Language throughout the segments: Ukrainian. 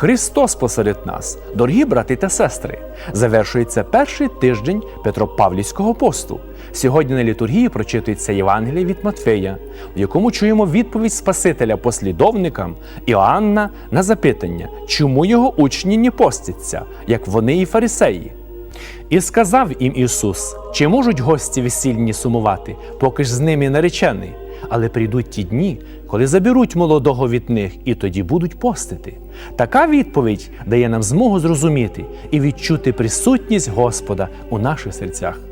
Христос посеред нас, дорогі брати та сестри, завершується перший тиждень Петропавлівського посту. Сьогодні на літургії прочитується Євангеліє від Матфея, в якому чуємо відповідь Спасителя послідовникам Іоанна на запитання, чому його учні не постяться, як вони і фарисеї. І сказав їм Ісус: чи можуть гості весільні сумувати, поки ж з ними наречений? Але прийдуть ті дні, коли заберуть молодого від них, і тоді будуть постити. Така відповідь дає нам змогу зрозуміти і відчути присутність Господа у наших серцях.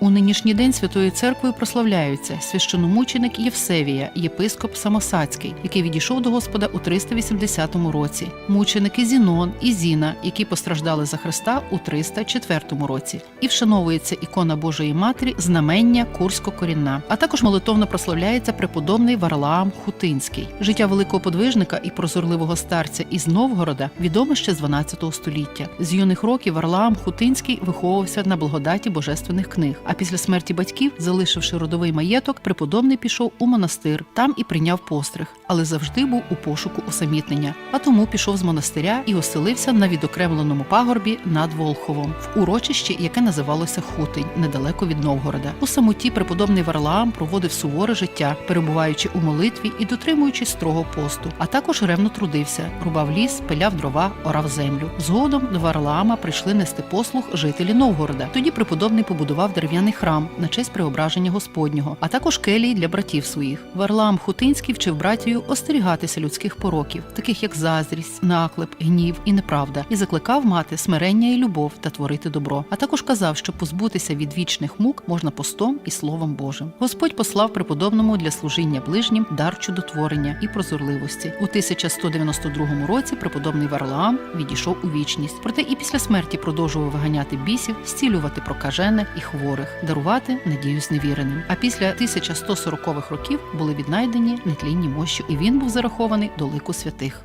У нинішній день Святою Церквою прославляються священомученик Євсевія, єпископ Самосацький, який відійшов до Господа у 380 році, мученики Зінон і Зіна, які постраждали за Христа у 304 році, і вшановується ікона Божої Матері знамення Курсько-корінна. А також молитовно прославляється преподобний Варлаам Хутинський. Життя великого подвижника і прозорливого старця із Новгорода відоме ще з 12 століття. З юних років Варлаам Хутинський виховувався на благодаті божественних книг. А після смерті батьків, залишивши родовий маєток, преподобний пішов у монастир, там і прийняв постриг, але завжди був у пошуку усамітнення. А тому пішов з монастиря і оселився на відокремленому пагорбі над Волховом, в урочищі, яке називалося Хутинь, недалеко від Новгорода. У самоті преподобний Варлаам проводив суворе життя, перебуваючи у молитві і дотримуючись строго посту, а також ревно трудився, рубав ліс, пиляв дрова, орав землю. Згодом до Варлаама прийшли нести послуг жителі Новгорода. Тоді преподобний побудував дерев'яний храм на честь преображення Господнього, а також келії для братів своїх. Варлаам Хутинський вчив братію остерігатися людських пороків, таких як заздрість, наклеп, гнів і неправда, і закликав мати смирення і любов та творити добро. А також казав, що позбутися від вічних мук можна постом і словом Божим. Господь послав преподобному для служіння ближнім дар чудотворення і прозорливості. У 1192 році преподобний Варлаам відійшов у вічність. Проте і після смерті продовжував виганяти бісів, зцілювати прокажених і хворих, дарувати надію зневіреним. А після 1140-х років були віднайдені нетлінні мощі, і він був зарахований до лику святих.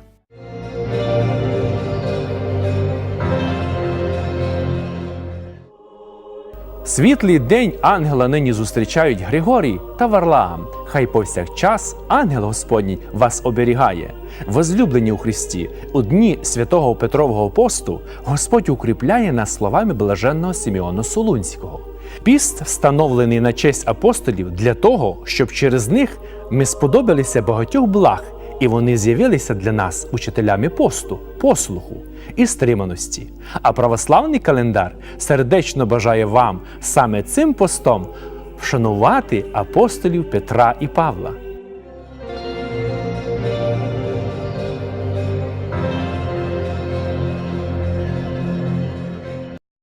Світлий день ангела нині зустрічають Григорій та Варлаам. Хай повсякчас ангел Господній вас оберігає. Возлюблені у Христі, у дні святого Петрового посту Господь укріпляє нас словами блаженного Симеона Солунського. Піст встановлений на честь апостолів для того, щоб через них ми сподобалися багатьох благ, і вони з'явилися для нас учителями посту, послуху і стриманості. А православний календар сердечно бажає вам саме цим постом вшанувати апостолів Петра і Павла.